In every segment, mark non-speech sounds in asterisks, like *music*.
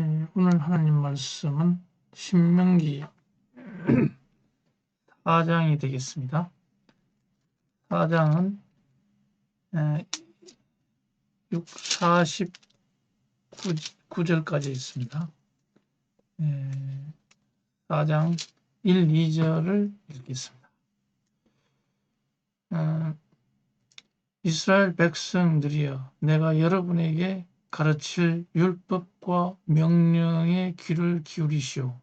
예, 오늘 하나님 말씀은 신명기 *clears throat* 4장이 되겠습니다. 4장은 6, 49절까지 있습니다. 4장 1, 2절을 읽겠습니다. 어, 이스라엘 백성들이여 내가 여러분에게 가르칠 율법과 명령의 귀를 기울이시오.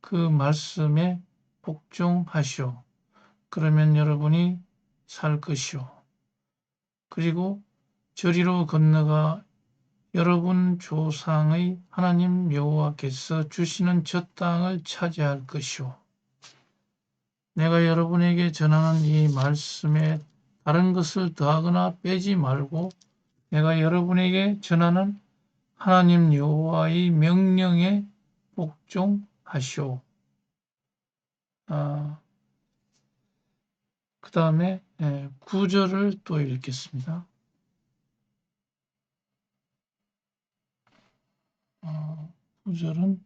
그 말씀에 복종하시오. 그러면 여러분이 살 것이오. 그리고 저리로 건너가 여러분 조상의 하나님 여호와께서 주시는 저 땅을 차지할 것이오. 내가 여러분에게 전하는 이 말씀에 다른 것을 더하거나 빼지 말고 내가 여러분에게 전하는 하나님 여호와의 명령에 복종하시오. 아, 그 다음에 예, 구절을 또 읽겠습니다. 어, 구절은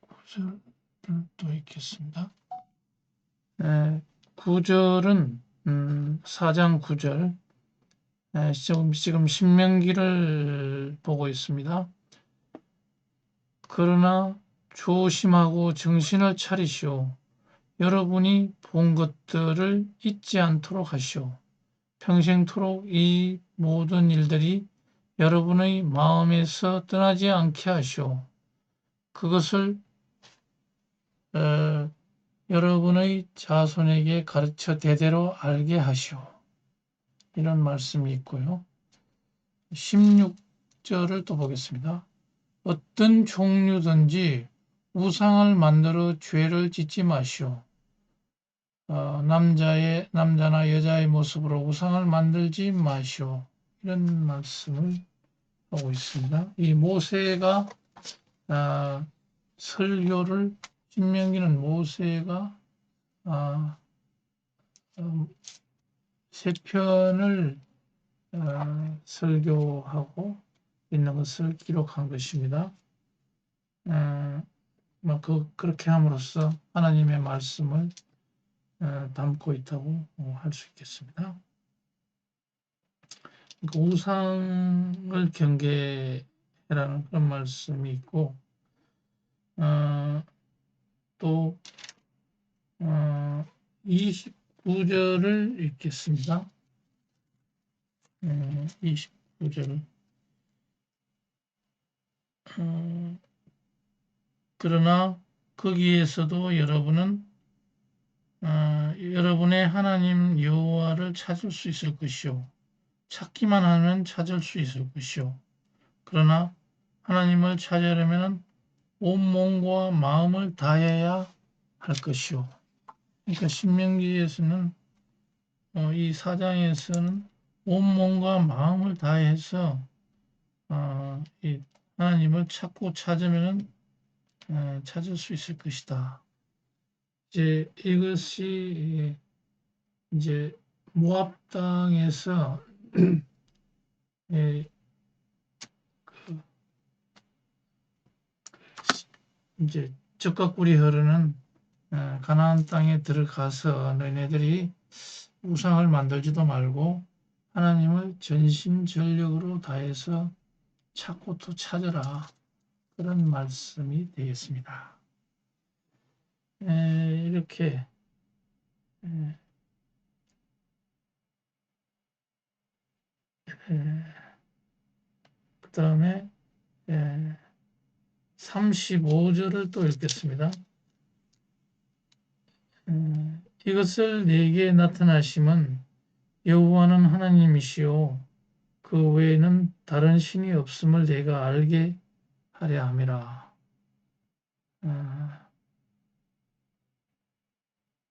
구절을 또 읽겠습니다. 예, 구절은 음, 4장 9절 네, 지금, 지금 신명기를 보고 있습니다. 그러나 조심하고 정신을 차리시오. 여러분이 본 것들을 잊지 않도록 하시오. 평생토록 이 모든 일들이 여러분의 마음에서 떠나지 않게 하시오. 그것을 어, 여러분 의 자손에게 가르쳐 대대로 알게 하시오. 이런 말씀이 있고요. 16절을 또 보겠습니다. 어떤 종류든지 우상을 만들어 죄를 짓지 마시오. 어, 남자의 남자나 여자의 모습으로 우상을 만들지 마시오. 이런 말씀을 하고 있습니다. 이 모세가 아, 설교를 신명기는 모세가 아, 음, 세 편을 어, 설교하고 있는 것을 기록한 것입니다. 어, 뭐 그, 그렇게 함으로써 하나님의 말씀을 어, 담고 있다고 어, 할수 있겠습니다. 그러니까 우상을 경계해라는 그런 말씀이 있고 어, 또 어, 29절을 읽겠습니다. 어, 29절 어, 그러나 거기에서도 여러분은 어, 여러분의 하나님 여호와를 찾을 수 있을 것이요 찾기만 하면 찾을 수 있을 것이요 그러나 하나님을 찾으려면 온 몸과 마음을 다해야 할 것이요. 그러니까 신명기에서는 어, 이 사장에서는 온 몸과 마음을 다해서 어, 이 하나님을 찾고 찾으면 어, 찾을 수 있을 것이다. 이제 이것이 이제 모압 땅에서 *clears throat* 예, 이제 적과 꿀이 흐르는 어, 가나안 땅에 들어가서 너희네들이 우상을 만들지도 말고 하나님을 전심전력으로 다해서 찾고 또 찾으라 그런 말씀이 되겠습니다. 에, 이렇게 에, 그 다음에 35절을 또 읽겠습니다. 음, 이것을 내게 나타나심은 여호와는 하나님이시오 그 외에는 다른 신이 없음을 내가 알게 하려 함이라. 아,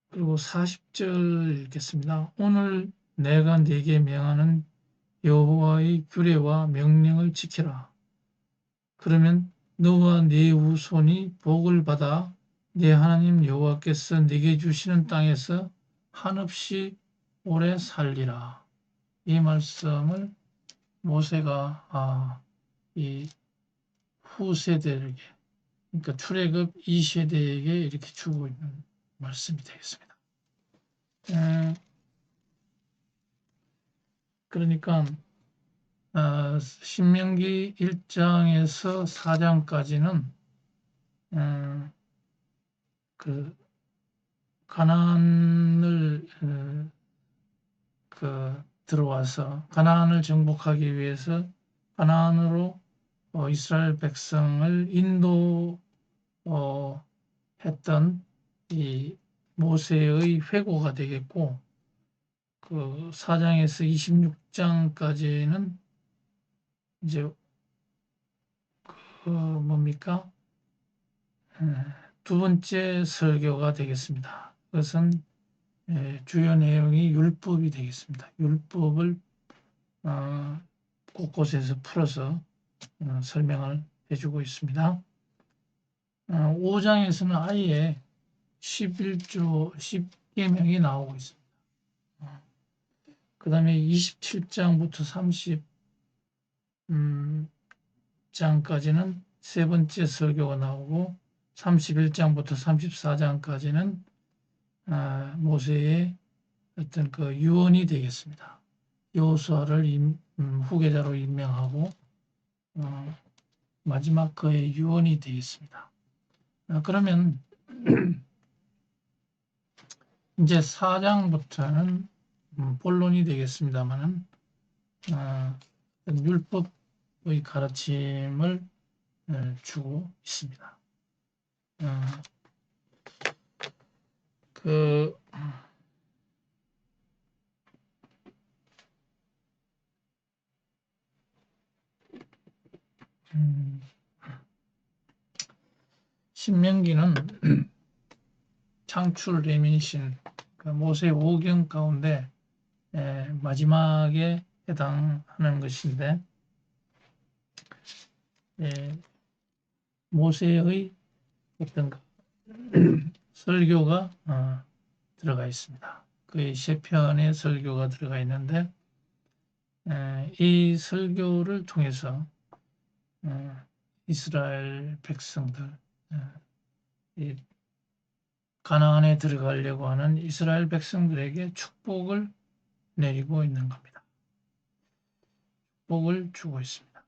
그리고 40절 읽겠습니다. 오늘 내가 네게 명하는 여호와의 규례와 명령을 지켜라. 그러면 너와 네 후손이 복을 받아 네 하나님 여호와께서 네게 주시는 땅에서 한없이 오래 살리라. 이 말씀을 모세가 아, 이 후세대에게 그러니까 출애굽 2세대에게 이렇게 주고 있는 말씀이 되겠습니다. 에, 그러니까 아, 신명기 1장에서 4장까지는 음, 그 가나안을 어, 그 들어와서 가나안을 정복하기 위해서 가나안으로 어, 이스라엘 백성을 인도 어, 했던 이 모세의 회고가 되겠고 그 4장에서 26장까지는 이제 그 뭡니까? 에, 두 번째 설교가 되겠습니다. 그것은 에, 주요 내용이 율법이 되겠습니다. 율법을 어, 곳곳에서 풀어서 어, 설명을 해주고 있습니다. 어, 5장에서는 아예 11조 10계명이 나오고 있습니다. 그 다음에 27장부터 30 음, 장까지는 세 번째 설교가 나오고 31장부터 34장까지는 아, 모세의 어떤 그 유언이 되겠습니다. 임- 음, 후계자로 임명하고 어, 마지막 그의 유언이 되겠습니다. 아, 그러면 *clears throat* 이제 4장부터는 음, 본론이 되겠습니다만은 어, 율법의 가르침을 어, 주고 있습니다. 어, 그 음, 신명기는 *clears throat* 창출 레민신 그 모세 오경 가운데 에, 마지막에 해당하는 것인데 에, 모세의 그 설교가 어, 들어가 있습니다. 그의 시편의 설교가 들어가 있는데 에, 이 설교를 통해서 어, 이스라엘 백성들 에, 이 가나안에 들어가려고 하는 이스라엘 백성들에게 축복을 내리고 있는 겁니다. 축복을 주고 있습니다.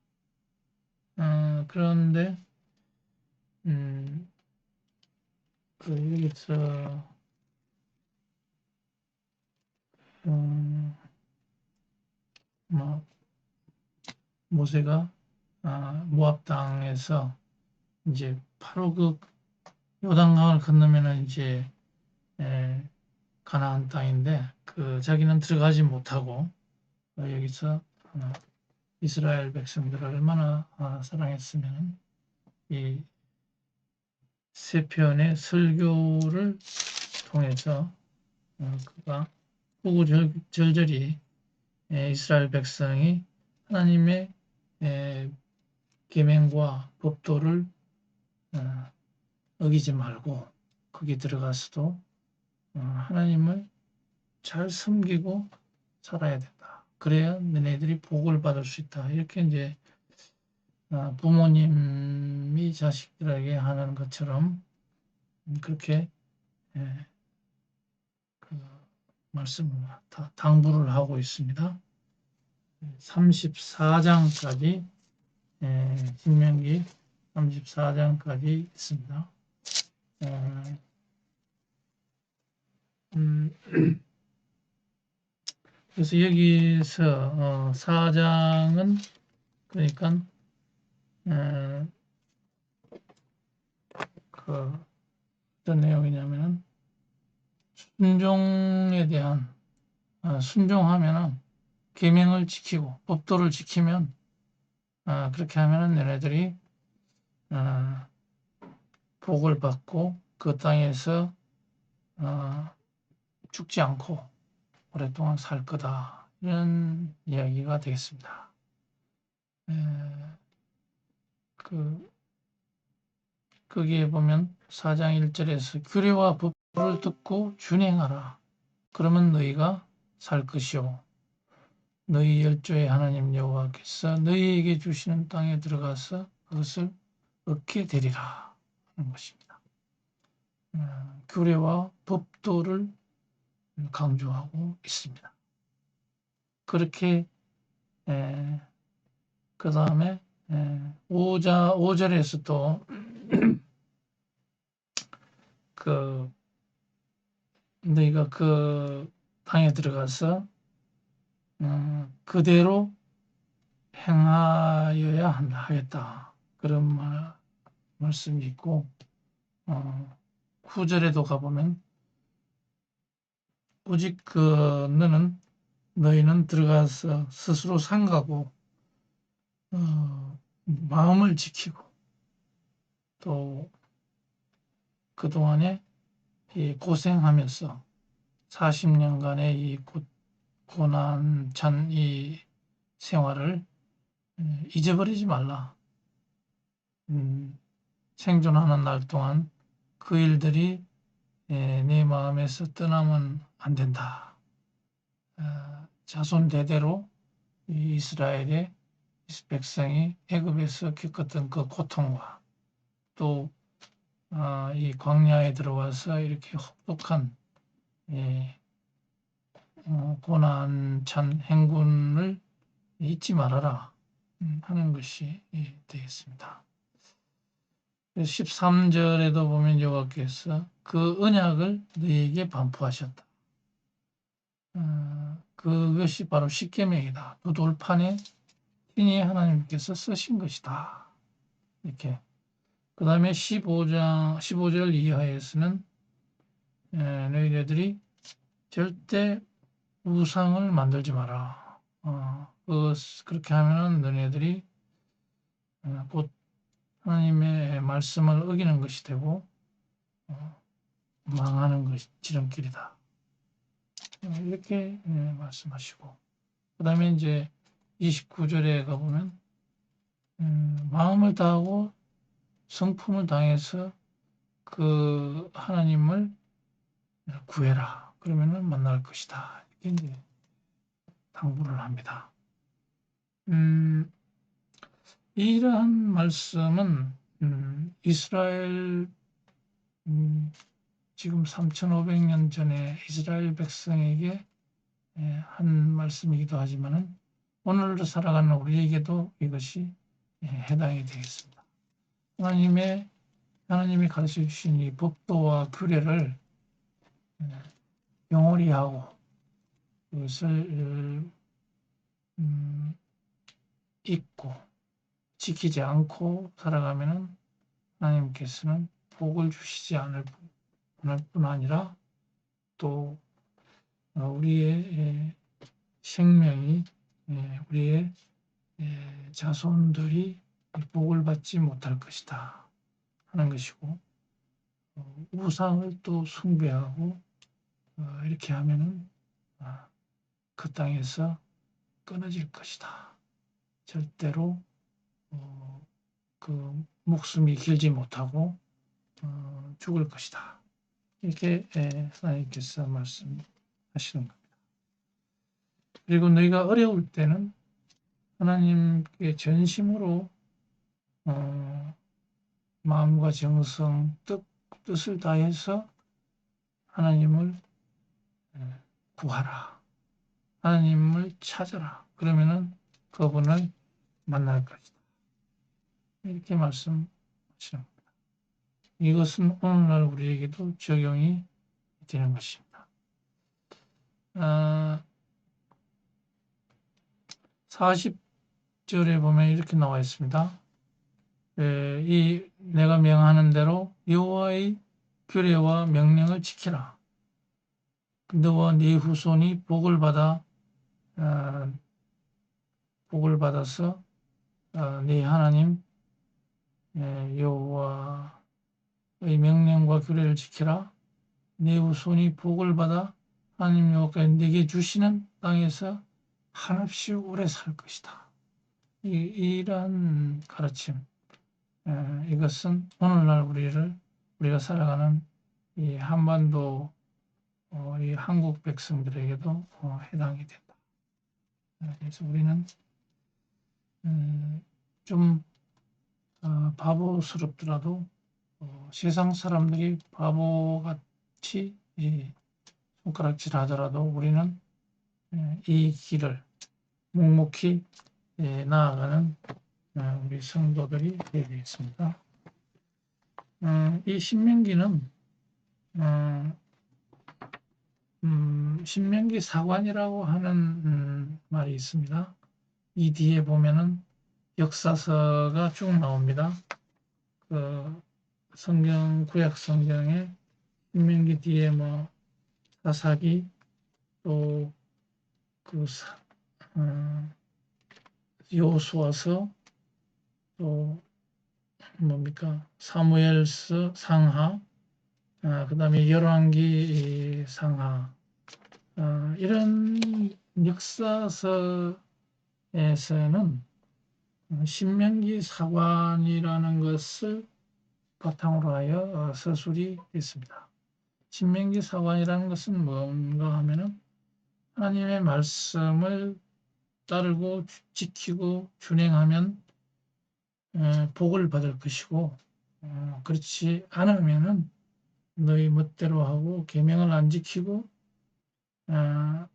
어, 그런데 음, 그 여기서 음, 뭐 모세가 아, 모압 땅에서 이제 바로 그 요단강을 건너면은 이제 에, 가나안 땅인데 그 자기는 들어가지 못하고 어, 여기서 어, 이스라엘 백성들을 얼마나 아, 사랑했으면 이 세 편의 설교를 통해서 어, 그가 구구절절히 에, 이스라엘 백성이 하나님의 에, 계명과 법도를 어, 어기지 말고 거기 들어가서도 어, 하나님을 잘 섬기고 살아야 된다. 그래야 너네들이 복을 받을 수 있다. 이렇게 이제 어, 부모님이 자식들에게 하는 것처럼 그렇게 예, 그 말씀을 다 당부를 하고 있습니다. 34장까지 예, 신명기 34장까지 있습니다. 어, 음, *clears throat* 그래서 여기서 어, 4장은 그러니까 에, 그 어떤 내용이냐면은 순종에 대한 아, 순종하면은 계명을 지키고 법도를 지키면 아, 그렇게 하면은 너네들이 아, 복을 받고 그 땅에서 어, 죽지 않고 오랫동안 살 거다 이런 이야기가 되겠습니다. 에, 그 거기에 보면 4장 1절에서 규례와 법을 듣고 준행하라. 그러면 너희가 살 것이요. 너희 열조의 하나님 여호와께서 너희에게 주시는 땅에 들어가서 그것을 얻게 되리라 하는 것입니다. 어, 규례와 법도를 강조하고 있습니다. 그렇게 그 다음에 5자 5절에서도 *clears throat* 그 너희가 그 땅에 들어가서 어, 그대로 행하여야 하겠다. 그런 말, 말씀이 있고 어, 9절에도 가보면 오직 그 너는 너희는 들어가서 스스로 상가고 어, 마음을 지키고 또 그동안에 이 고생하면서 40년간의 이 고, 고난찬 이 생활을 음, 잊어버리지 말라. 음, 생존하는 날 동안 그 일들이 예, 네 마음에서 떠나면 안 된다. 어, 자손 대대로 이스라엘의 백성이 애굽에서 겪었던 그 고통과 또이 어, 광야에 들어와서 이렇게 혹독한 예, 어, 고난찬 행군을 잊지 말아라 음, 하는 것이 예, 되겠습니다. 13절에도 보면 여호와께서 그 언약을 너희에게 반포하셨다. 어, 그것이 바로 십계명이다. 그 돌판에 신이 하나님께서 쓰신 것이다. 이렇게. 그 다음에 15장, 15절 이하에서는 에, 너희들이 절대 우상을 만들지 마라. 어, 그, 그렇게 하면은 너네들이 어, 곧 하나님의 말씀을 어기는 것이 되고 어, 망하는 것이 지름길이다. 이렇게 예, 말씀하시고 그 다음에 이제 29절에 가보면 음, 마음을 다하고 성품을 당해서 그 하나님을 구해라. 그러면은 만날 것이다. 이렇게 이제 당부를 합니다. 음, 이러한 말씀은 음, 이스라엘 음, 지금 3,500년 전에 이스라엘 백성에게 예, 한 말씀이기도 하지만은 오늘을 살아가는 우리에게도 이것이 예, 해당이 되겠습니다. 하나님의 하나님이 가르쳐 주신 이 법도와 규례를 예, 영원히 하고 그것을 음, 잊고 지키지 않고 살아가면은 하나님께서는 복을 주시지 않을 뿐 아니라 또 어, 우리의 예, 생명이 예, 우리의 예, 자손들이 복을 받지 못할 것이다 하는 것이고 어, 우상을 또 숭배하고 어, 이렇게 하면은 아, 그 땅에서 끊어질 것이다. 절대로 그 목숨이 길지 못하고 죽을 것이다. 이렇게 하나님께서 말씀하시는 겁니다. 그리고 너희가 어려울 때는 하나님께 전심으로 어, 마음과 정성, 뜻, 뜻을 다해서 하나님을 구하라. 하나님을 찾아라. 그러면은 그분을 만날 것이다. 이렇게 말씀하시는 겁니다. 이것은 오늘날 우리에게도 적용이 되는 것입니다. 아, 40절에 보면 이렇게 나와 있습니다. 에, 이 내가 명하는 대로 여호와의 규례와 명령을 지키라. 너와 네 후손이 복을 받아 어, 복을 받아서 어, 네 하나님 여호와의 명령과 규례를 지키라. 네 후손이 복을 받아 하나님 여호와께서 네게 주시는 땅에서 한없이 오래 살 것이다. 이, 이러한 가르침, 에, 이것은 오늘날 우리를 우리가 살아가는 이 한반도 어, 이 한국 백성들에게도 어, 해당이 된다. 아, 그래서 우리는 음, 좀 어, 바보스럽더라도 어, 세상 사람들이 바보같이 이 손가락질 하더라도 우리는 예, 이 길을 묵묵히 예, 나아가는 어, 우리 성도들이 되겠습니다. 어, 이 신명기는 어, 음, 신명기 사관이라고 하는 음, 말이 있습니다. 이 뒤에 보면은 역사서가 쭉 나옵니다. 그 성경 구약 성경에 신명기 뒤에 뭐 사사기 또 그 어, 요수와서 또 뭡니까 사무엘서 상하 아, 그 다음에 열왕기 상하 아, 이런 역사서에서는 신명기 사관이라는 것을 바탕으로 하여 서술이 있습니다. 신명기 사관이라는 것은 뭔가 하면은 하나님의 말씀을 따르고 지키고 준행하면 복을 받을 것이고 어, 그렇지 않으면은 너희 멋대로 하고 계명을 안 지키고 어,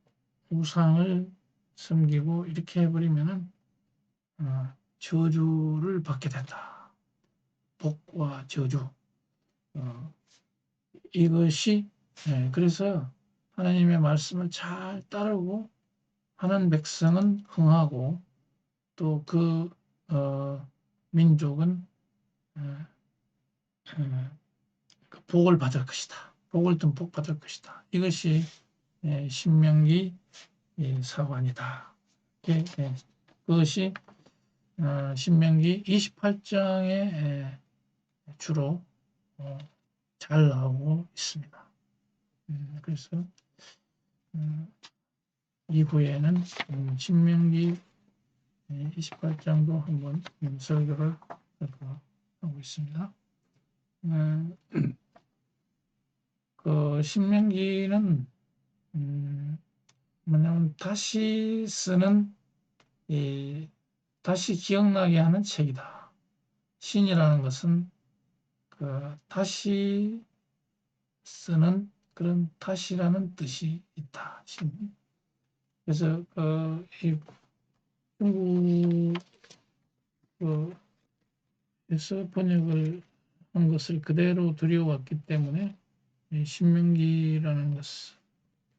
우상을 섬기고 이렇게 해버리면은 어, 저주를 받게 된다. 복과 저주. 이것이 네, 그래서 하나님의 말씀을 잘 따르고 하는 백성은 흥하고 또그 어, 민족은 어, 어, 그 복을 받을 것이다. 복을 듬복 받을 것이다. 이것이 예, 신명기 사관이다. 예, 예. 그것이 어, 신명기 28장에 주로 잘 나오고 있습니다. 음, 그래서 음, 이후에는 음, 신명기 28장도 한번 설교를 하고 있습니다. *clears throat* 그 신명기는 뭐냐면 다시 쓰는 다시 기억나게 하는 책이다. 신이라는 것은 그 다시 쓰는 그런 다시라는 뜻이 있다. 신. 그래서 그 중국에서 번역을 한 것을 그대로 들여왔기 때문에 신명기라는 것을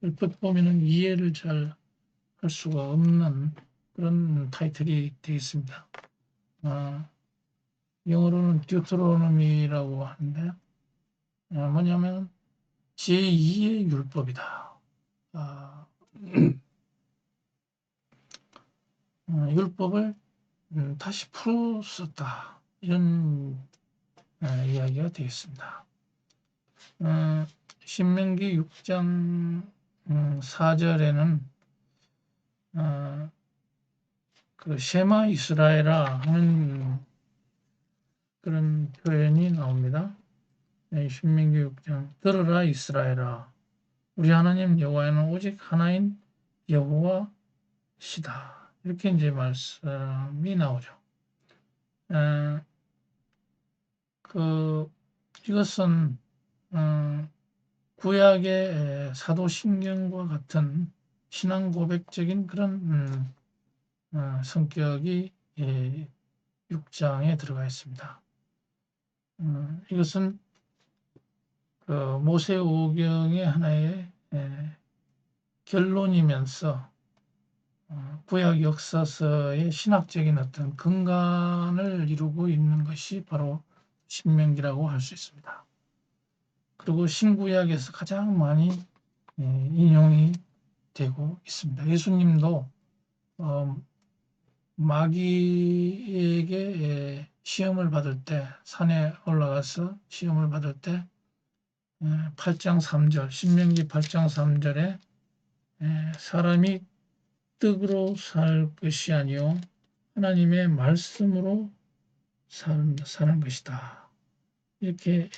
얼핏 보면은 이해를 잘 할 수가 없는 그런 타이틀이 되겠습니다. 아, 영어로는 듀트로노미라고 하는데 아, 뭐냐면 제2의 율법이다. 아, *clears throat* 어, 율법을 음, 다시 풀어 썼다. 이런 아, 이야기가 되겠습니다. 어, 신명기 6장 4절에는 음, 어, 그 쉐마 이스라엘아 하는 그런 표현이 나옵니다. 네, 신명기 6장 들어라 이스라엘아 우리 하나님 여호와는 오직 하나인 여호와시다. 이렇게 이제 말씀이 나오죠. 에, 그 이것은 어, 구약의 사도신경과 같은 신앙 고백적인 그런 음, 어, 성격이 예, 6장에 들어가 있습니다. 음, 이것은 그 모세 오경의 하나의 예, 결론이면서 어, 구약 역사서의 신학적인 어떤 근간을 이루고 있는 것이 바로 신명기라고 할 수 있습니다. 그리고 신구약에서 가장 많이 예, 인용이 되고 있습니다. 예수님도 어, 마귀에게 예, 시험을 받을 때 산에 올라가서 시험을 받을 때 8장 예, 3절 신명기 8장 3절에 사람이 떡으로 살 것이 아니요 하나님의 말씀으로 사는 것이다. 이렇게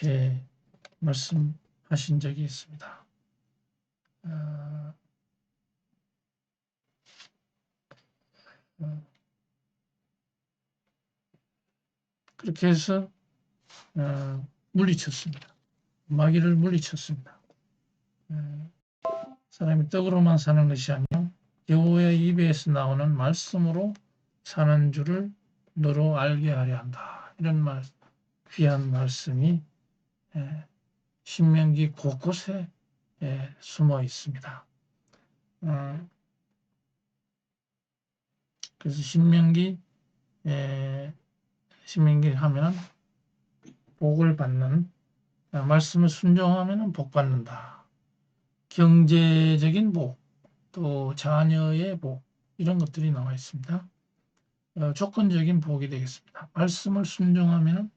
말씀하신 적이 있습니다. 어, 어, 그렇게 해서 어, 물리쳤습니다. 마귀를 물리쳤습니다. 어, 사람이 떡으로만 사는 것이 아니요 여호와의 입에서 나오는 말씀으로 사는 줄을 너로 알게 하려 한다. 이런 말 귀한 말씀이 예, 신명기 곳곳에 예, 숨어 있습니다. 어, 그래서 신명기 예, 신명기 하면은 복을 받는 어, 말씀을 순종하면은 복 받는다. 경제적인 복, 또 자녀의 복 이런 것들이 나와 있습니다. 어, 조건적인 복이 되겠습니다. 말씀을 순종하면은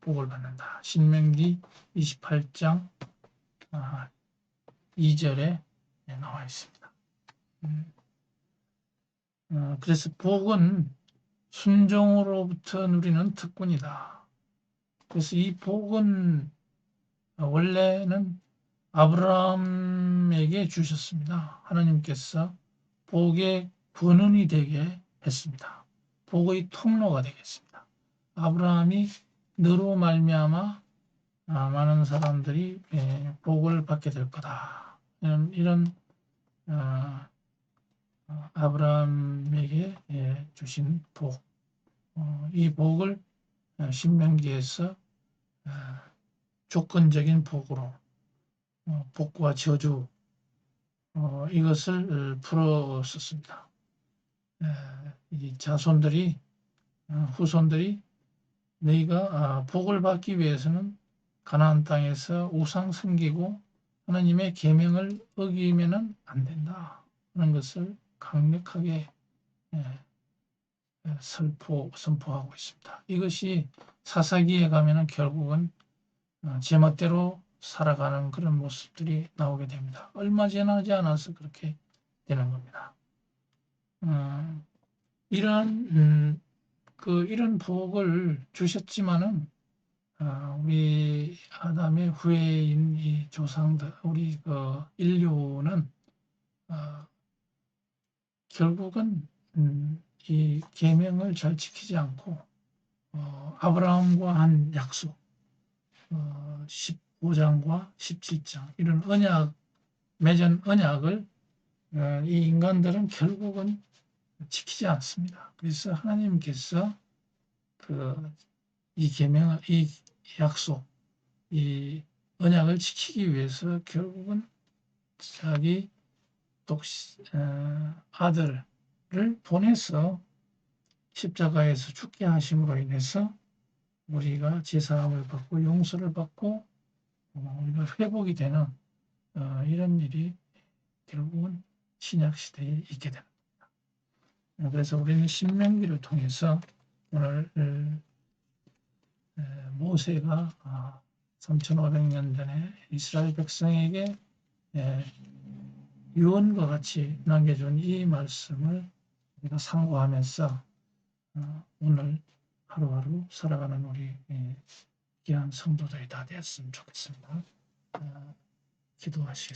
복을 받는다. 신명기 28장 아, 2절에 나와 있습니다. 음. 어, 그래서 복은 순종으로부터 누리는 특권이다. 그래서 이 복은 원래는 아브라함에게 주셨습니다. 하나님께서 복의 근원이 되게 했습니다. 복의 통로가 되겠습니다. 아브라함이 너로 말미암아 아, 많은 사람들이 예, 복을 받게 될 거다. 이런, 이런 어, 어, 아브라함에게 예, 주신 복, 어, 이 복을 어, 신명기에서 어, 조건적인 복으로 어, 복과 저주 어, 이것을 풀었었습니다. 에, 이 자손들이 어, 후손들이 너희가 아, 복을 받기 위해서는 가나안 땅에서 우상 섬기고 하나님의 계명을 어기면은 안 된다. 하는 것을 강력하게 예, 예, 설포 선포하고 있습니다. 이것이 사사기에 가면은 결국은 어, 제멋대로 살아가는 그런 모습들이 나오게 됩니다. 얼마 지나지 않아서 그렇게 되는 겁니다. 음, 이런 음, 그 이런 복을 주셨지만은 어, 우리 아담의 후예인 이 조상들, 우리 그 인류는 어, 결국은 음, 이 계명을 잘 지키지 않고 어, 아브라함과 한 약속, 어, 15장과 17장 이런 언약 맺은 언약을 어, 이 인간들은 결국은 지키지 않습니다. 그래서 하나님께서 그 이 계명, 이 약속, 이 언약을 지키기 위해서 결국은 자기 독 어, 아들을 보내서 십자가에서 죽게 하심으로 인해서 우리가 제사함을 받고 용서를 받고 어, 우리가 회복이 되는 어, 이런 일이 결국은 신약 시대에 있게 됩니다. 그래서 우리는 신명기를 통해서 오늘 모세가 3,500년 아, 전에 이스라엘 백성에게 유언과 같이 남겨준 이 말씀을 우리가 상고하면서 어, 오늘 하루하루 살아가는 우리 귀한 성도들이 다 되었으면 좋겠습니다. 어, 기도하시겠습니다.